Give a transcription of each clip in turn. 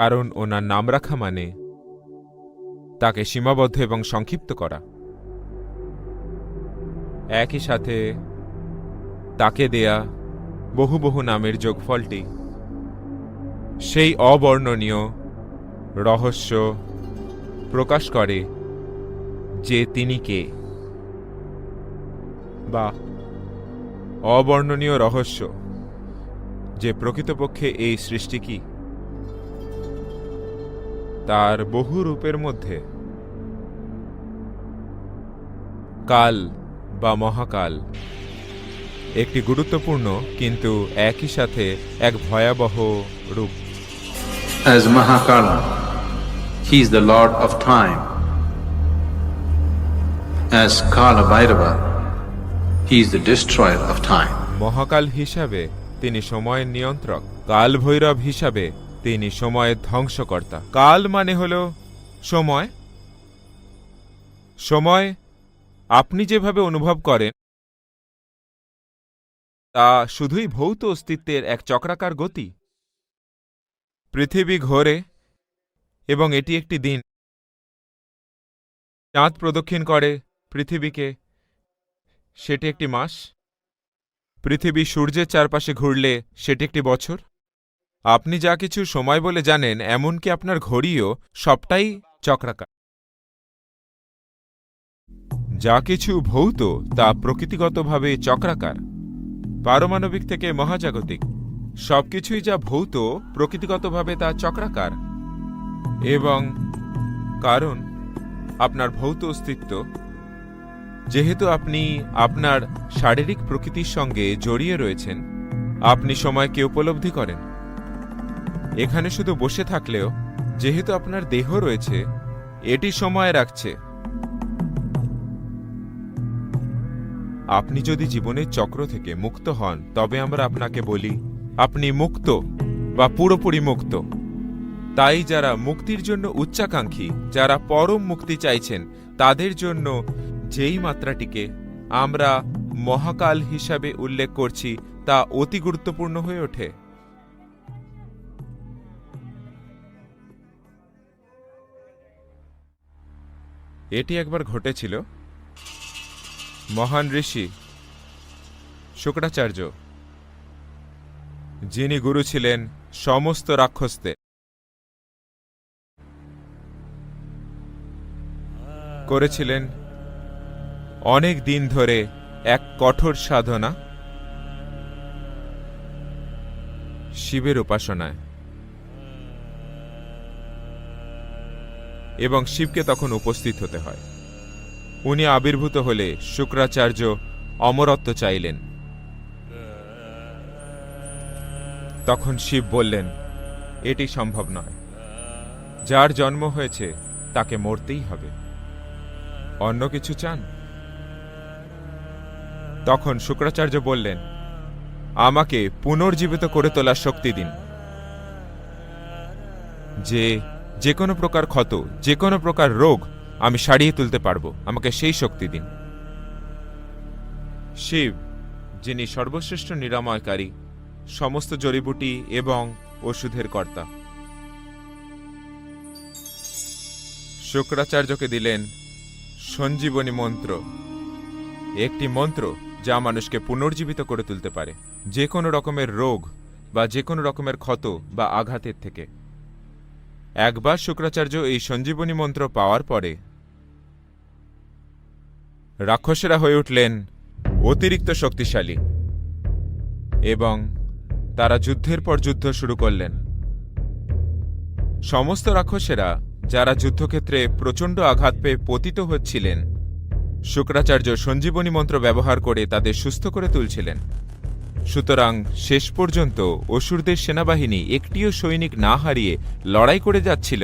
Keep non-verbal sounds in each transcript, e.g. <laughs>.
কারণ ওনার নাম রাখা মানে তাকে সীমাবদ্ধ এবং সংক্ষিপ্ত করা। একই সাথে তাকে দেয়া বহু বহু নামের যোগফলটি। সেই অবর্ণনীয় রহস্য প্রকাশ করে যে তিনি কে বা অবর্ণনীয় রহস্য যে প্রকৃতপক্ষে এই সৃষ্টি কি। তার বহু রূপের মধ্যে কাল বা মহাকাল একটি গুরুত্বপূর্ণ কিন্তু একই সাথে এক ভয়াবহ রূপ As Mahakala, he is the lord of time. As Kala Bhairava, he is the destroyer of time. Mahakal হিসাবে তিনি সময়ের নিয়ন্ত্রক কাল ভৈরব হিসাবে তিনি সময়ের ধ্বংসকর্তা। কাল মানে হল সময়। সময় আপনি যেভাবে অনুভব করেন, তা শুধুই ভৌত অস্তিত্বের এক চক্রাকার গতি। পৃথিবী ঘোরে এবং এটি একটি দিন। চাঁদ প্রদক্ষিণ করে পৃথিবীকে, সেটি একটি মাস। পৃথিবী সূর্যের চারপাশে ঘুরলে সেটি একটি বছর। আপনি যা কিছু সময় বলে জানেন, এমনকি আপনার ঘড়িও সবটাই চক্রাকার। যা কিছু ভৌত, তা প্রকৃতিগতভাবে চক্রাকার। পারমাণবিক থেকে মহাজাগতিক। সবকিছুই যা ভৌত, প্রকৃতিগতভাবে তা চক্রাকার। এবং কারণ, আপনার ভৌত অস্তিত্ব। যেহেতু আপনি আপনার শারীরিক প্রকৃতির সঙ্গে জড়িয়ে রয়েছেন, আপনি সময়কে উপলব্ধি করেন। এখানে শুধু বসে থাকলেও, যেহেতু আপনার দেহ রয়েছে, এটি সময় রাখছে। আপনি যদি জীবনের চক্র থেকে মুক্ত হন, তবে আমরা আপনাকে বলি, আপনি মুক্ত বা পুরোপুরি মুক্ত। তাই যারা মুক্তির জন্য উচ্চাকাঙ্ক্ষী, যারা পরম মুক্তি চাইছেন, তাদের জন্য যেই মাত্রাটিকে আমরা মহাকাল হিসাবে উল্লেখ করছি, তা অতি গুরুত্বপূর্ণ হয়ে ওঠে। এটি একবার ঘটেছিল। মহান ঋষি শুক্রাচার্য, যিনি গুরু ছিলেন সমস্ত রাক্ষসদের। করেছিলেন অনেক দিন ধরে এক কঠোর সাধনা, শিবের উপাসনায়। এবং শিবকে তখন উপস্থিত হতে হয়। উনি আবির্ভূত হলে শুক্রাচার্য অমরত্ব চাইলেন। তখন শিব বললেন, এটি সম্ভব নয়। যার জন্ম হয়েছে, তাকে মরতেই হবে। অন্য কিছু চান? তখন শুক্রাচার্য বললেন, আমাকে পুনর্জীবিত করে তোলার শক্তি দিন। যে যে কোনো প্রকার ক্ষত যে কোনো প্রকার রোগ আমি সারিয়ে তুলতে পারব। আমাকে সেই শক্তি দিন। শিব, যিনি সর্বশ্রেষ্ঠ নিরাময়কারী, সমস্ত জড়িবুটি এবং ওষুধের কর্তা। শুক্রাচার্যকে দিলেন সঞ্জীবনী মন্ত্র। একটি মন্ত্র যা মানুষকে পুনর্জীবিত করে তুলতে পারে। যে কোনো রকমের রোগ বা যে কোনো রকমের ক্ষত বা আঘাতের থেকে। একবার শুক্রাচার্য এই সঞ্জীবনী মন্ত্র পাওয়ার পরে রাক্ষসেরা হয়ে উঠলেন অতিরিক্ত শক্তিশালী এবং তারা যুদ্ধের পর যুদ্ধ শুরু করলেন। সমস্ত রাক্ষসেরা যারা যুদ্ধক্ষেত্রে প্রচণ্ড আঘাত পেয়ে পতিত হচ্ছিলেন, শুক্রাচার্য সঞ্জীবনী মন্ত্র ব্যবহার করে তাদের সুস্থ করে তুলছিলেন। সুতরাং শেষ পর্যন্ত অসুরদের সেনাবাহিনী একটিও সৈনিক না হারিয়ে লড়াই করে যাচ্ছিল।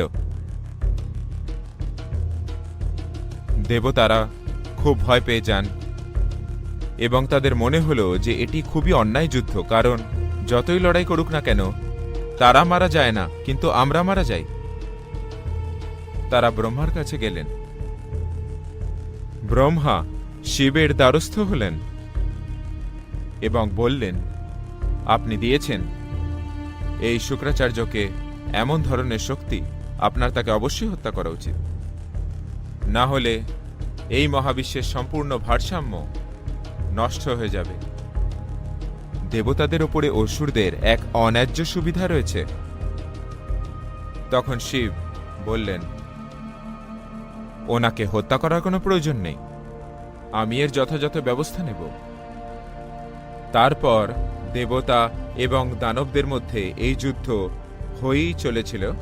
দেবতারা খুব ভয় পেয়ে যান এবং তাদের মনে হলো যে এটি খুবই অন্যায় যুদ্ধ, কারণ যতই লড়াই করুক না কেন, তারা মারা যায় না, কিন্তু আমরা মারা যাই। তারা ব্রহ্মার কাছে গেলেন। ব্রহ্মা শিবের দ্বারস্থ হলেন। এবং বললেন, আপনি দিয়েছেন। এই শুক্রাচার্যকে এমন ধরনের শক্তি আপনার তাকে অবশ্যই হত্যা করা উচিত। না হলে এই মহাবিশ্বের সম্পূর্ণ ভারসাম্য নষ্ট হয়ে যাবে। দেবতাদের ওপরে অসুরদের এক অন্যায্য সুবিধা রয়েছে। তখন শিব বললেন, ওনাকে হত্যা করার কোনো প্রয়োজন নেই। আমি এর যথাযথ ব্যবস্থা নেব। তারপর দেবতা এবং দানবদের মধ্যে এই যুদ্ধ হয়েই চলেছিল।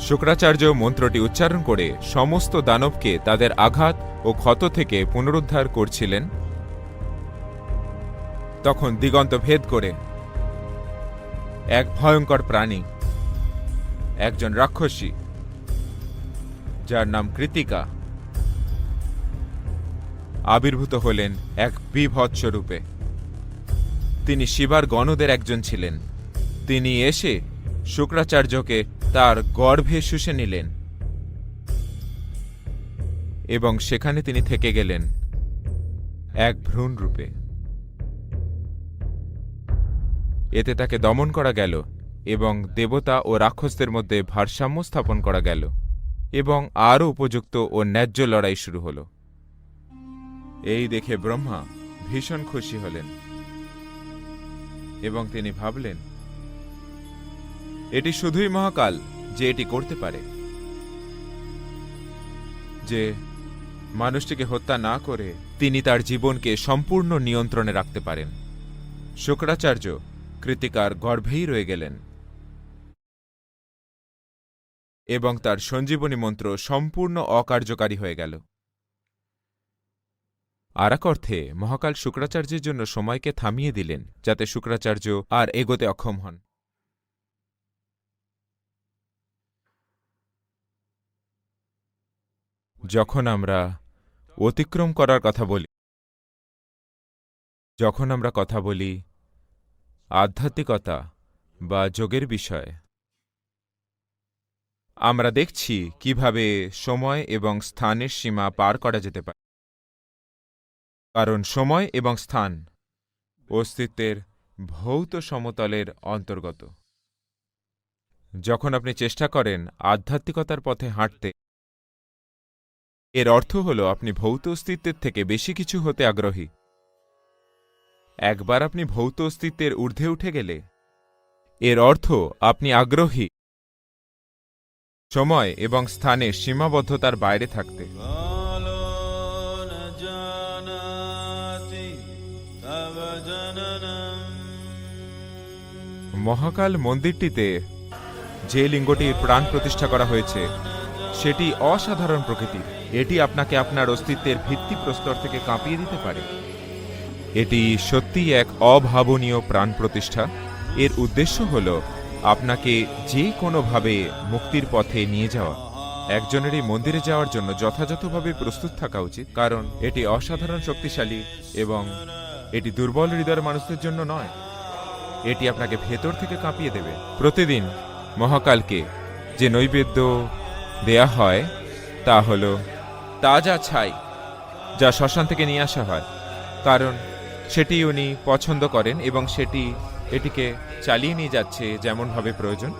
শুক্রাচার্য মন্ত্রটি উচ্চারণ করে সমস্ত দানবকে তাদের আঘাত ও ক্ষত থেকে পুনরুদ্ধার করছিলেন। তখন দিগন্ত ভেদ করে, এক ভয়ঙ্কর প্রাণী, একজন রাক্ষসী, যার নাম কৃতিকা, আবির্ভূত হলেন এক বিভৎস রূপে। তিনি শিবার গণদের একজন ছিলেন। তিনি এসে শুক্রাচার্যকে তার গর্ভে শুষে নিলেন এবং সেখানে তিনি থেকে গেলেন এক ভ্রূণ রূপে। এতে তাকে দমন করা গেল এবং দেবতা ও রাক্ষসদের মধ্যে ভারসাম্য স্থাপন করা গেল এবং আরও উপযুক্ত ও ন্যায্য লড়াই শুরু হল। এই দেখে ব্রহ্মা ভীষণ খুশি হলেন। এবং তিনি ভাবলেন, এটি শুধুই মহাকাল যে এটি করতে পারে। যে মানুষটিকে হত্যা না করে তিনি তার জীবনকে সম্পূর্ণ নিয়ন্ত্রণে রাখতে পারেন। শুক্রাচার্য কৃতিকার গর্ভেই রয়ে গেলেন। এবং তার সঞ্জীবনী মন্ত্র সম্পূর্ণ অকার্যকারী হয়ে গেল। আর এক অর্থে মহাকাল শুক্রাচার্যের জন্য সময়কে থামিয়ে দিলেন, যাতে শুক্রাচার্য আর এগোতে অক্ষম হন। যখন আমরা অতিক্রম করার কথা বলি, যখন আমরা কথা বলি আধ্যাত্মিকতা বা যোগের বিষয়ে, আমরা দেখছি কীভাবে সময় এবং স্থানের সীমা পার করা যেতে পারে। কারণ সময় এবং স্থান অস্তিত্বের ভৌত সমতলের অন্তর্গত। যখন আপনি চেষ্টা করেন আধ্যাত্মিকতার পথে হাঁটতে, এর অর্থ হল আপনি ভৌত অস্তিত্বের থেকে বেশি কিছু হতে আগ্রহী। একবার আপনি ভৌত অস্তিত্বের ঊর্ধ্বে উঠে গেলে, এর অর্থ আপনি আগ্রহী। সময় এবং স্থানে সীমাবদ্ধতার বাইরে থাকতে। মহাকাল মন্দিরটিতে যে লিঙ্গটির প্রাণ প্রতিষ্ঠা করা হয়েছে, সেটি অসাধারণ প্রকৃতির। এটি আপনাকে আপনার অস্তিত্বের ভিত্তিপ্রস্তর থেকে কাঁপিয়ে দিতে পারে। এটি সত্যিই এক অভাবনীয় প্রাণ প্রতিষ্ঠা। এর উদ্দেশ্য হল আপনাকে যে কোনোভাবে মুক্তির পথে নিয়ে যাওয়া। একজনের এই মন্দিরে যাওয়ার জন্য যথাযথভাবে প্রস্তুত থাকা উচিত, কারণ এটি অসাধারণ শক্তিশালী এবং এটি দুর্বল হৃদয়ের মানুষদের জন্য নয়। এটি আপনাকে ভেতর থেকে কাঁপিয়ে দেবে। প্রতিদিন মহাকালকে যে নৈবেদ্য দেয়া হয়, তা হল তাজা ছাই, যা শ্মশান থেকে নিয়ে আসা হয়। কারণ সেটি উনি পছন্দ করেন এবং সেটি এটিকে চালিয়ে নিয়ে যাচ্ছে যেমনভাবে প্রয়োজন।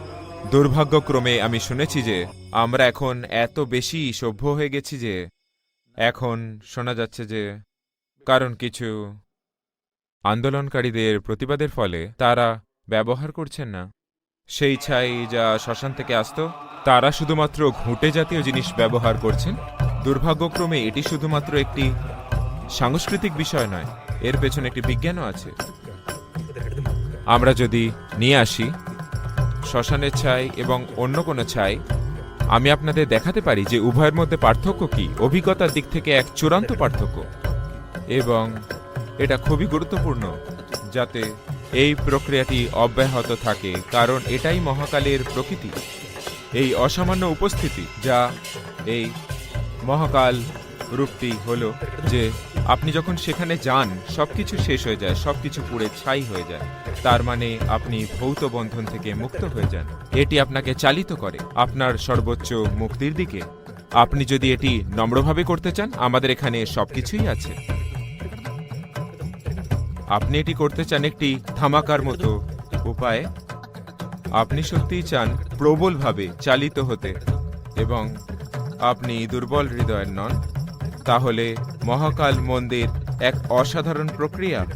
দুর্ভাগ্যক্রমে আমি শুনেছি যে আমরা এখন এত বেশি সভ্য হয়ে গেছি যে এখন শোনা যাচ্ছে যে কারণ কিছু আন্দোলনকারীদের প্রতিবাদের ফলে তারা ব্যবহার করছেন না। সেই ছাই যা শ্মশান থেকে আসতো, তারা শুধুমাত্র ঘুঁটে জাতীয় জিনিস ব্যবহার করছেন। দুর্ভাগ্যক্রমে এটি শুধুমাত্র একটি সাংস্কৃতিক বিষয় নয়, এর পেছনে একটি বিজ্ঞানও আছে। আমরা যদি নিয়ে আসি শ্মশানের ছাই এবং অন্য কোনো ছাই, আমি আপনাদের দেখাতে পারি যে উভয়ের মধ্যে পার্থক্য কি, অভিজ্ঞতার দিক থেকে এক চূড়ান্ত পার্থক্য। এবং এটা খুবই গুরুত্বপূর্ণ, যাতে এই প্রক্রিয়াটি অব্যাহত থাকে, কারণ এটাই মহাকালের প্রকৃতি। এই অসামান্য উপস্থিতি যা এই মহাকাল রূপটি হলো যে আপনি যখন সেখানে যান সব কিছু শেষ হয়ে যায়, সবকিছু পুড়ে ছাই হয়ে যায়। তার মানে আপনি ভৌত বন্ধন থেকে মুক্ত হয়ে যান। এটি আপনাকে চালিত করে আপনার সর্বোচ্চ মুক্তির দিকে। আপনি যদি এটি নম্রভাবে করতে চান, আমাদের এখানে সবকিছুই আছে। আপনি এটি করতে চান একটি থামাকার মতো। উপায়ে, আপনি সত্যিই চান প্রবলভাবে চালিত হতে এবং আপনি দুর্বল হৃদয়ের নন, তাহলে মহাকাল মন্দির এক অসাধারণ প্রক্রিয়া।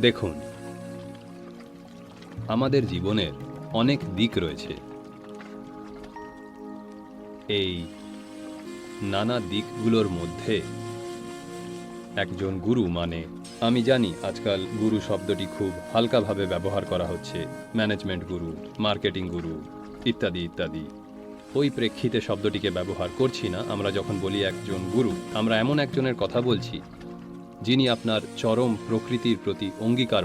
দেখুন, আমাদের জীবনের অনেক দিক রয়েছে। এই নানা দিকগুলোর মধ্যে একজন গুরু মানে আমি জানি আজকাল গুরু শব্দটি খুব হালকাভাবে ব্যবহার করা হচ্ছে, ম্যানেজমেন্ট গুরু, মার্কেটিং গুরু, ইত্যাদি ইত্যাদি। ওই প্রেক্ষিতে শব্দটিকে ব্যবহার করছি না, আমরা যখন বলি একজন গুরু, আমরা এমন একজনের কথা বলছি যিনি আপনার চরম প্রকৃতির প্রতি অঙ্গীকার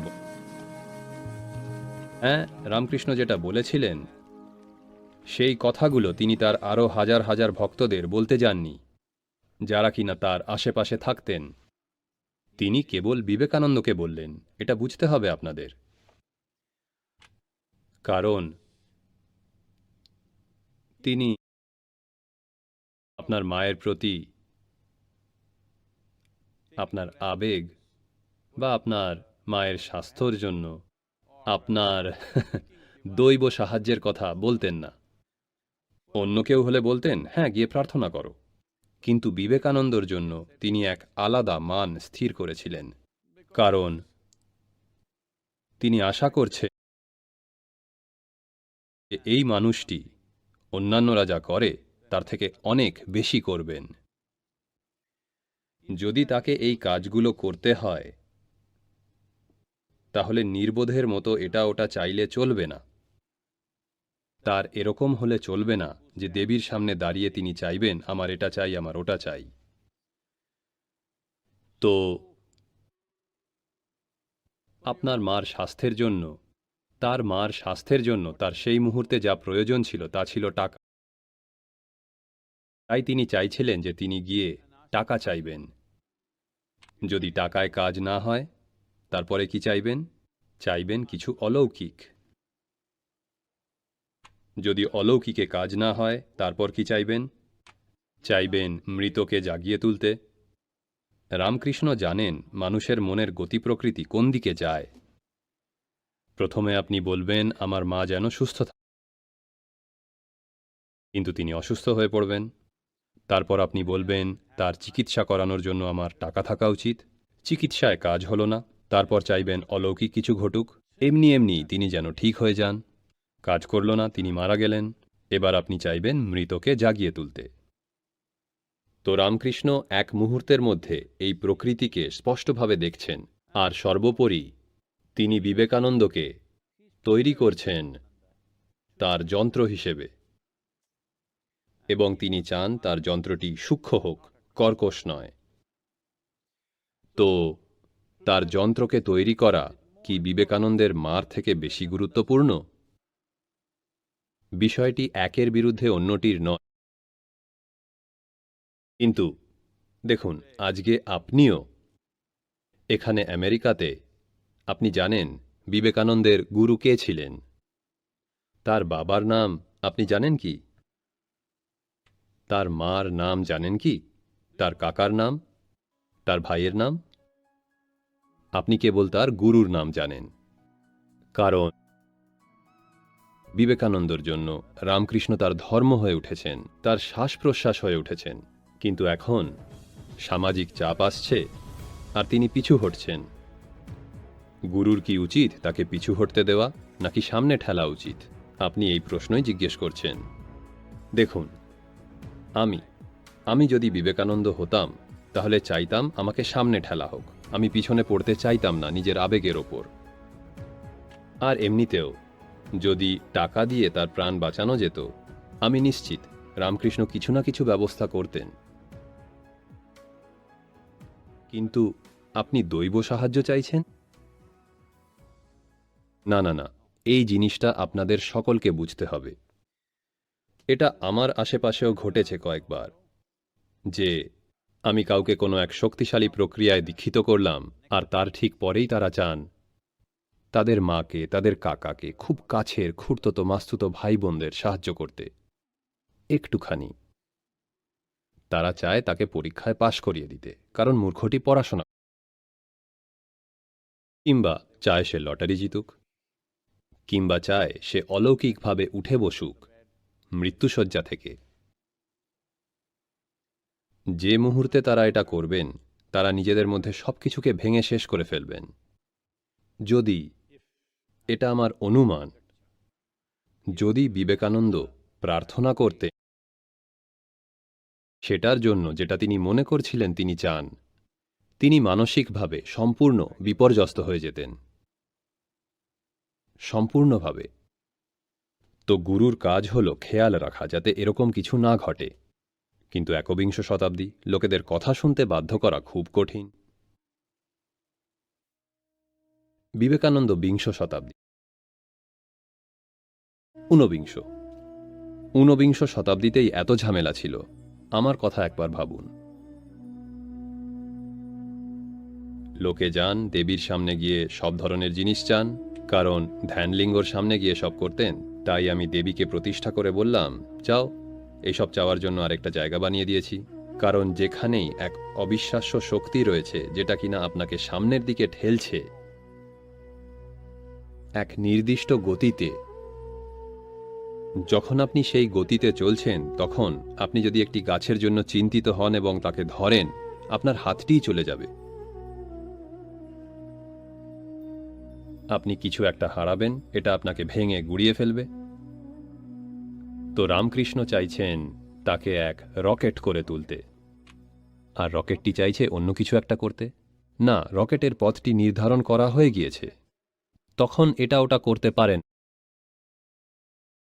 হ্যাঁ রামকৃষ্ণ যেটা বলেছিলেন, সেই কথাগুলো তিনি তার আরও হাজার হাজার ভক্তদের বলতে যাননি, যারা কিনা তার আশেপাশে থাকতেন। তিনি কেবল বিবেকানন্দকে বললেন, এটা বুঝতে হবে আপনাদের। কারণ, তিনি আপনার মায়ের প্রতি আপনার আবেগ বা আপনার মায়ের স্বাস্থ্যর জন্য। আপনার <laughs> দৈব সাহায্যের কথা বলতেন না। অন্য কেউ হলে বলতেন হ্যাঁ গিয়ে প্রার্থনা করো। কিন্তু বিবেকানন্দর জন্য তিনি এক আলাদা মান স্থির করেছিলেন। কারণ তিনি আশা করছে এই মানুষটি অন্যান্যরা যা করে, তার থেকে অনেক বেশি করবেন। যদি তাকে এই কাজগুলো করতে হয়, তাহলে নির্বোধের মতো এটা ওটা চাইলে চলবে না। তার এরকম হলে চলবে না যে দেবীর সামনে দাঁড়িয়ে তিনি চাইবেন, আমার এটা চাই, আমার ওটা চাই। তো আপনার মার স্বাস্থ্যের জন্য, তার মার স্বাস্থ্যের জন্য তার সেই মুহূর্তে যা প্রয়োজন ছিল তা ছিল টাকা। তাই তিনি চাইছিলেন যে তিনি গিয়ে টাকা চাইবেন। যদি টাকায় কাজ না হয়, তারপরে কি চাইবেন? চাইবেন কিছু অলৌকিক। যদি অলৌকিকে কাজ না হয়, তারপর কি চাইবেন? চাইবেন মৃতকে জাগিয়ে তুলতে। রামকৃষ্ণ জানেন মানুষের মনের গতি প্রকৃতি কোন দিকে যায়। প্রথমে আপনি বলবেন, আমার মা যেন সুস্থ থাকে কিন্তু তিনি অসুস্থ হয়ে পড়বেন। তারপর আপনি বলবেন, তার চিকিৎসা করানোর জন্য আমার টাকা থাকা উচিত। চিকিৎসায় কাজ হলো না, তারপর চাইবেন অলৌকিক কিছু ঘটুক। এমনি এমনি তিনি যেন ঠিক হয়ে যান। কাজ করল না, তিনি মারা গেলেন। এবার আপনি চাইবেন মৃতকে জাগিয়ে তুলতে। তো রামকৃষ্ণ এক মুহূর্তের মধ্যে এই প্রকৃতিকে স্পষ্টভাবে দেখছেন, আর সর্বোপরি তিনি বিবেকানন্দকে তৈরি করছেন তার যন্ত্র হিসেবে। এবং তিনি চান তার যন্ত্রটি সূক্ষ্ম হোক, কর্কশ নয়। তো, তার যন্ত্রকে তৈরি করা কি বিবেকানন্দের মার থেকে বেশি গুরুত্বপূর্ণ? বিষয়টি একের বিরুদ্ধে অন্যটির নয়। কিন্তু, দেখুন, আজকে আপনিও এখানে আমেরিকাতে, আপনি জানেন বিবেকানন্দের গুরু কে ছিলেন? তার বাবার নাম আপনি জানেন কি? তার মার নাম জানেন কি? তার কাকার নাম? তার ভাইয়ের নাম? আপনি কেবল তার গুরুর নাম জানেন। কারণ বিবেকানন্দর জন্য রামকৃষ্ণ তার ধর্ম হয়ে উঠেছেন, তার শ্বাস প্রশ্বাস হয়ে উঠেছেন। কিন্তু এখন সামাজিক চাপ আসছে আর তিনি পিছু হটছেন। গুরুর কি উচিত তাকে পিছু হটতে দেওয়া, নাকি সামনে ঠেলা উচিত? আপনি এই প্রশ্নই জিজ্ঞেস করছেন। দেখুন আমি। আমি যদি বিবেকানন্দ হতাম, তাহলে চাইতাম আমাকে সামনে ঠেলা হোক। আমি পিছনে পড়তে চাইতাম না নিজের আবেগের ওপর। আর এমনিতেও, যদি টাকা দিয়ে তার প্রাণ বাঁচানো যেত, আমি নিশ্চিত রামকৃষ্ণ কিছু না কিছু ব্যবস্থা করতেন। কিন্তু আপনি দৈব সাহায্য চাইছেন? না না না। এই জিনিসটা আপনাদের সকলকে বুঝতে হবে। এটা আমার আশেপাশেও ঘটেছে কয়েকবার, যে আমি কাউকে কোনো এক শক্তিশালী প্রক্রিয়ায় দীক্ষিত করলাম আর তার ঠিক পরেই তারা চান, তাদের মাকে, তাদের কাকাকে, খুব কাছের খুঁড়তো মাস্তুত ভাই বোনদের সাহায্য করতে। একটুখানি। তারা চায় তাকে পরীক্ষায় পাশ করিয়ে দিতে, কারণ মূর্খটি পড়াশোনা কিংবা চায় সে লটারি জিতুক, কিংবা চায় সে অলৌকিকভাবে উঠে বসুক। মৃত্যুশয্যা থেকে। যে মুহূর্তে তারা এটা করবেন, তারা নিজেদের মধ্যে সবকিছুকে ভেঙে শেষ করে ফেলবেন। যদি এটা আমার অনুমান, যদি বিবেকানন্দ প্রার্থনা করতে সেটার জন্য যেটা তিনি মনে করছিলেন তিনি চান, তিনি মানসিকভাবে সম্পূর্ণ বিপর্যস্ত হয়ে যেতেন। সম্পূর্ণভাবে। তো গুরুর কাজ হল খেয়াল রাখা যাতে এরকম কিছু না ঘটে। কিন্তু একবিংশ শতাব্দী, লোকেদের কথা শুনতে বাধ্য করা খুব কঠিন। বিবেকানন্দ বিংশ শতাব্দী। ঊনবিংশ। ঊনবিংশ শতাব্দীতেই এত ঝামেলা ছিল। আমার কথা একবার ভাবুন। লোকে যান, দেবীর সামনে গিয়ে সব ধরনের জিনিস চান, কারণ ধ্যানলিঙ্গর সামনে গিয়ে সব করতেন। তাই আমি দেবীকে প্রতিষ্ঠা করে বললাম, যাও এইসব চাওয়ার জন্য আরেকটা জায়গা বানিয়ে দিয়েছি। কারণ যেখানেই এক অবিশ্বাস্য শক্তি রয়েছে, যেটা কিনা আপনাকে সামনের দিকে ঠেলছে। এক নির্দিষ্ট গতিতে। যখন আপনি সেই গতিতে চলছেন, তখন আপনি যদি একটি গাছের জন্য চিন্তিত হন এবং তাকে ধরেন, আপনার হাতটিই চলে যাবে। আপনি কিছু একটা হারাবেন, এটা আপনাকে ভেঙে গুড়িয়ে ফেলবে। তো রামকৃষ্ণ চাইছেন তাকে এক রকেট করে তুলতে। আর রকেটটি চাইছে অন্য কিছু একটা করতে? না, রকেটের পথটি নির্ধারণ করা হয়ে গিয়েছে। তখন এটা ওটা করতে পারেন।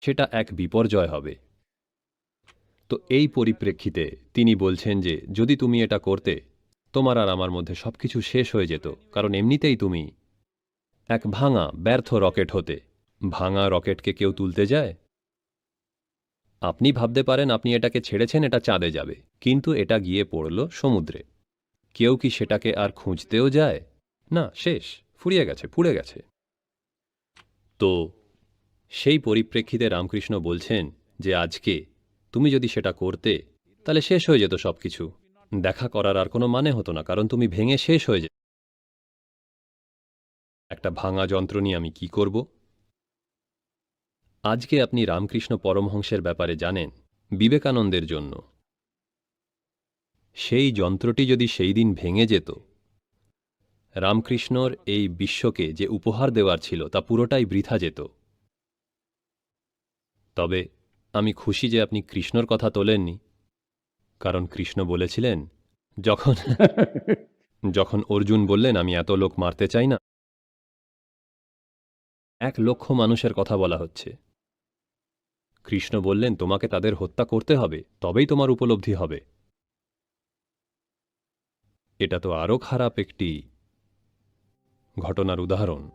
সেটা এক বিপর্যয় হবে। তো এই পরিপ্রেক্ষিতে তিনি বলছেন যে, যদি তুমি এটা করতে, তোমার আর আমার মধ্যে সবকিছু শেষ হয়ে যেত, কারণ এমনিতেই তুমি এক ভাঙা, ব্যর্থ রকেট হতে। ভাঙা রকেটকে কেউ তুলতে যায়? আপনি ভাবতে পারেন আপনি এটাকে ছেড়েছেন, এটা চাঁদে যাবে। কিন্তু এটা গিয়ে পড়ল সমুদ্রে। কেউ কি সেটাকে আর খুঁজতেও যায়? না, শেষ। ফুরিয়ে গেছে, পুড়ে গেছে। তো, সেই পরিপ্রেক্ষিতে রামকৃষ্ণ বলছেন যে আজকে তুমি যদি সেটা করতে, তাহলে শেষ হয়ে যেত সব কিছু দেখা করার আর কোনো মানে হতো না, কারণ তুমি ভেঙে শেষ হয়ে যেত একটা ভাঙা যন্ত্র নিয়ে আমি কি করব? আজকে আপনি রামকৃষ্ণ পরমহংসের ব্যাপারে জানেন, বিবেকানন্দের জন্য। সেই যন্ত্রটি যদি সেই দিন ভেঙে যেত, রামকৃষ্ণর এই বিশ্বকে যে উপহার দেওয়ার ছিল তা পুরোটাই বৃথা যেত। তবে আমি খুশি যে আপনি কৃষ্ণর কথা তোলেননি, কারণ কৃষ্ণ বলেছিলেন, যখন যখন অর্জুন বললেন, আমি এত লোক মারতে চাই না এক লক্ষ মানুষের কথা বলা হচ্ছে। কৃষ্ণ বললেন, তোমাকে তাদের হত্যা করতে হবে, তবেই তোমার উপলব্ধি হবে। এটা তো আরও খারাপ একটি ঘটনার উদাহরণ,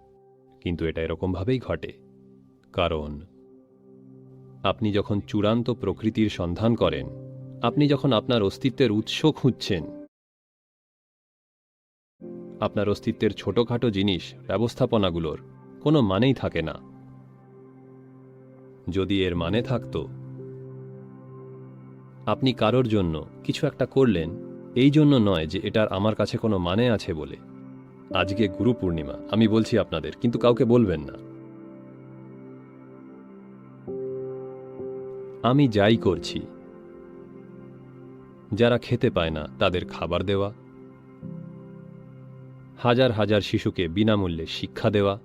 কিন্তু এটা এরকমভাবেই ঘটে। কারণ, আপনি যখন চূড়ান্ত প্রকৃতির সন্ধান করেন, আপনি যখন আপনার অস্তিত্বের উৎস খুঁজছেন, আপনার অস্তিত্বের ছোটখাটো জিনিস, ব্যবস্থাপনাগুলোর কোনো মানেই থাকে না। যদি এর মানে থাকত, আপনি কারোর জন্য কিছু একটা করলেন, এই জন্য নয় যে এটার আমার কাছে কোনো মানে আছে বলে। আজকে গুরু পূর্ণিমা, আমি বলছি আপনাদের, কিন্তু কাউকে বলবেন না। আমি যাই করছি। যারা খেতে পায় না, তাদের খাবার দেওয়া। হাজার হাজার শিশুকে বিনামূল্যে শিক্ষা দেওয়া।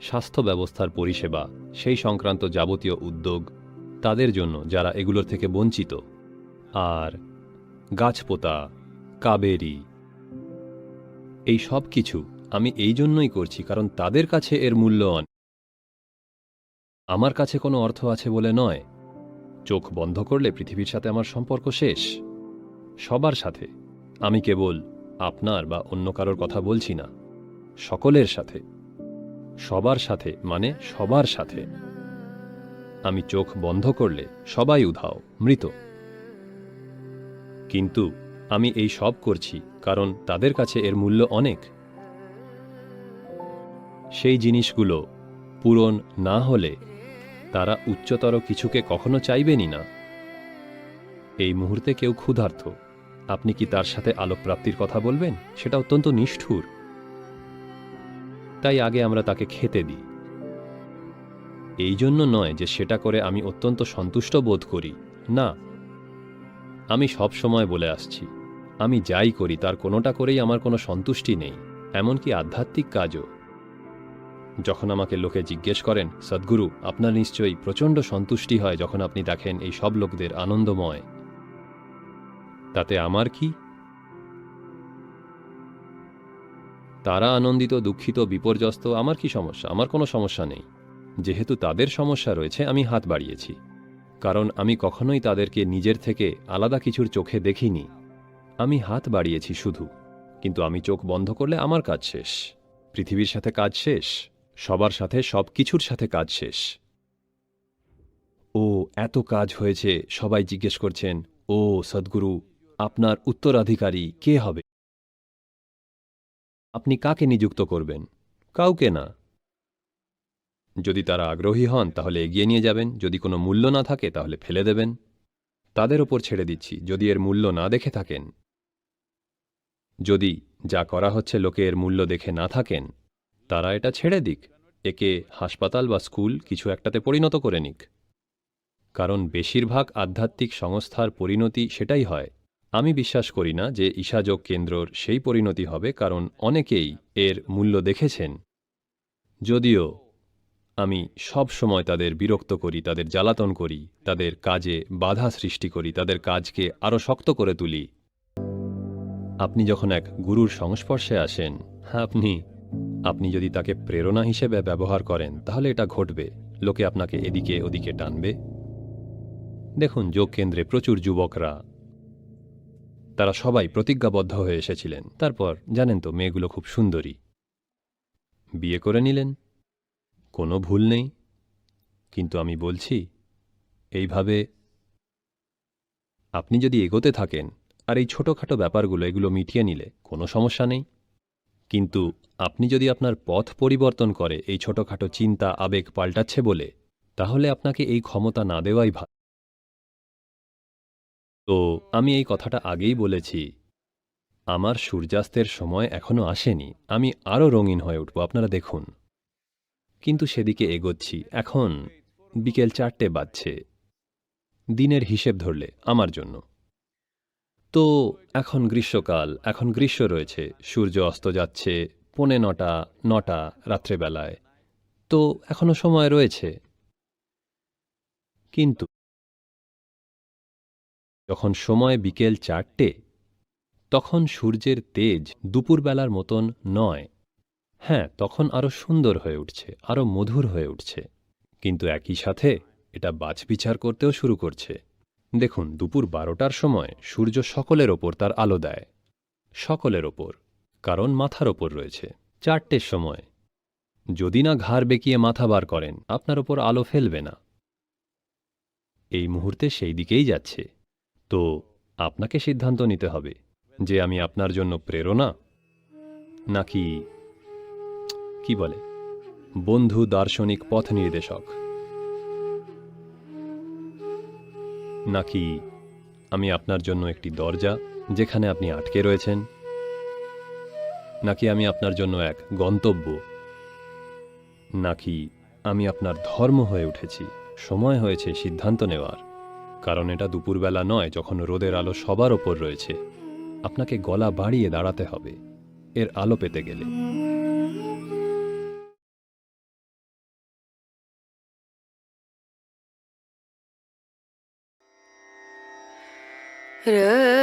স্বাস্থ্য ব্যবস্থার পরিষেবা, সেই সংক্রান্ত যাবতীয় উদ্যোগ, তাদের জন্য যারা এগুলোর থেকে বঞ্চিত। আর গাছপোতা, কাবেরি, এই সব কিছু আমি এই জন্যই করছি কারণ তাদের কাছে এর মূল্য অনেক আমার কাছে কোনো অর্থ আছে বলে নয়। চোখ বন্ধ করলে পৃথিবীর সাথে আমার সম্পর্ক শেষ। সবার সাথে। আমি কেবল আপনার বা অন্য কারোর কথা বলছি না। সকলের সাথে। সবার সাথে মানে সবার সাথে। আমি চোখ বন্ধ করলে সবাই উধাও, মৃত। কিন্তু আমি এই সব করছি কারণ তাদের কাছে এর মূল্য অনেক। সেই জিনিসগুলো পূরণ না হলে তারা উচ্চতর কিছুকে কখনো চাইবেনই না। এই মুহূর্তে কেউ ক্ষুধার্ত। আপনি কি তার সাথে আলোক প্রাপ্তির কথা বলবেন? সেটা অত্যন্ত নিষ্ঠুর। তাই আগে আমরা তাকে খেতে দিই। এই জন্য নয় যে সেটা করে আমি অত্যন্ত সন্তুষ্ট বোধ করি। না। আমি সব সময় বলে আসছি, আমি যাই করি তার কোনোটা করেই আমার কোনো সন্তুষ্টি নেই, এমনকি আধ্যাত্মিক কাজও। যখন আমাকে লোকে জিজ্ঞেস করেন, সদ্গুরু, আপনার নিশ্চয়ই প্রচণ্ড সন্তুষ্টি হয় যখন আপনি দেখেন এই সব লোকদের আনন্দময়? তাতে আমার কি তারা আনন্দিত, দুঃখিত, বিপর্যস্ত, আমার কি সমস্যা? আমার কোনো সমস্যা নেই। যেহেতু তাদের সমস্যা রয়েছে, আমি হাত বাড়িয়েছি। কারণ আমি কখনোই তাদেরকে নিজের থেকে আলাদা কিছুর চোখে দেখিনি। আমি হাত বাড়িয়েছি শুধু। কিন্তু আমি চোখ বন্ধ করলে আমার কাজ শেষ। পৃথিবীর সাথে কাজ শেষ। সবার সাথে, সব কিছুর সাথে কাজ শেষ। ও, এত কাজ হয়েছে, সবাই জিজ্ঞেস করছেন, ও, সদ্গুরু, আপনার উত্তরাধিকারী কে হবে? আপনি কাকে নিযুক্ত করবেন? কাউকে না। যদি তারা আগ্রহী হন, তাহলে এগিয়ে নিয়ে যাবেন। যদি কোনো মূল্য না থাকে, তাহলে ফেলে দেবেন। তাদের ওপর ছেড়ে দিচ্ছি, যদি এর মূল্য না দেখে থাকেন। যদি যা করা হচ্ছে লোকে এর মূল্য দেখে না থাকেন, তারা এটা ছেড়ে দিক। একে হাসপাতাল বা স্কুল কিছু একটাতে পরিণত করে নিক। কারণ বেশিরভাগ আধ্যাত্মিক সংস্থার পরিণতি সেটাই হয়। আমি বিশ্বাস করি না যে ঈশাযোগ কেন্দ্রর সেই পরিণতি হবে, কারণ অনেকেই এর মূল্য দেখেছেন। যদিও আমি সব সময় তাদের বিরক্ত করি, তাদের জ্বালাতন করি, তাদের কাজে বাধা সৃষ্টি করি, তাদের কাজকে আরও শক্ত করে তুলি। আপনি যখন এক গুরুর সংস্পর্শে আসেন, আপনি আপনি যদি তাকে প্রেরণা হিসেবে ব্যবহার করেন, তাহলে এটা ঘটবে। লোকে আপনাকে এদিকে ওদিকে টানবে। দেখুন যোগ কেন্দ্রে প্রচুর যুবকরা তারা সবাই প্রতিজ্ঞাবদ্ধ হয়ে এসেছিলেন। তারপর, জানেন তো, মেয়েগুলো খুব সুন্দরী। বিয়ে করে নিলেন। কোনো ভুল নেই। কিন্তু আমি বলছি, এইভাবে আপনি যদি এগোতে থাকেন আর এই ছোটোখাটো ব্যাপারগুলো, এগুলো মিটিয়ে নিলে কোনো সমস্যা নেই। কিন্তু আপনি যদি আপনার পথ পরিবর্তন করে এই ছোটোখাটো চিন্তা, আবেগ পাল্টাচ্ছে বলে, তাহলে আপনাকে এই ক্ষমতা না দেওয়াই ভালো। তো আমি এই কথাটা আগেই বলেছি। আমার সূর্যাস্তের সময় এখনও আসেনি। আমি আরও রঙিন হয়ে উঠব, আপনারা দেখুন। কিন্তু সেদিকে এগোচ্ছি, এখন বিকেল চারটে বাজছে। দিনের হিসেব ধরলে, আমার জন্য। তো এখন গ্রীষ্মকাল, এখন গ্রীষ্ম রয়েছে, সূর্য অস্ত যাচ্ছে পৌনে নটা নটা রাত্রেবেলায়। তো এখনও সময় রয়েছে। কিন্তু যখন সময় বিকেল চারটে, তখন সূর্যের তেজ দুপুরবেলার মতন নয়। হ্যাঁ তখন আরও সুন্দর হয়ে উঠছে আরও মধুর হয়ে উঠছে। কিন্তু একই সাথে এটা বাছবিচার করতেও শুরু করছে। দেখুন, দুপুর বারোটার সময় সূর্য সকলের ওপর তার আলো দেয়। সকলের ওপর, কারণ মাথার ওপর রয়েছে। চারটের সময়, যদি না ঘাড় বেঁকিয়ে মাথা বার করেন, আপনার ওপর আলো ফেলবে না। এই মুহূর্তে সেই দিকেই যাচ্ছে। তো আপনাকে সিদ্ধান্ত নিতে হবে যে আমি আপনার জন্য প্রেরণা নাকি, কি বলে, বন্ধু দার্শনিক পথ নির্দেশক। নাকি আমি আপনার জন্য একটি দরজা যেখানে আপনি আটকে রয়েছেন? নাকি আমি আপনার জন্য এক গন্তব্য? নাকি আমি আপনার ধর্ম হয়ে উঠেছি, সময় হয়েছে সিদ্ধান্ত নেওয়ার? কারণ এটা দুপুরবেলা নয়, যখন রোদের আলো সবার ওপর রয়েছে। আপনাকে গলা বাড়িয়ে দাঁড়াতে হবে। এর আলো পেতে গেলে। Rana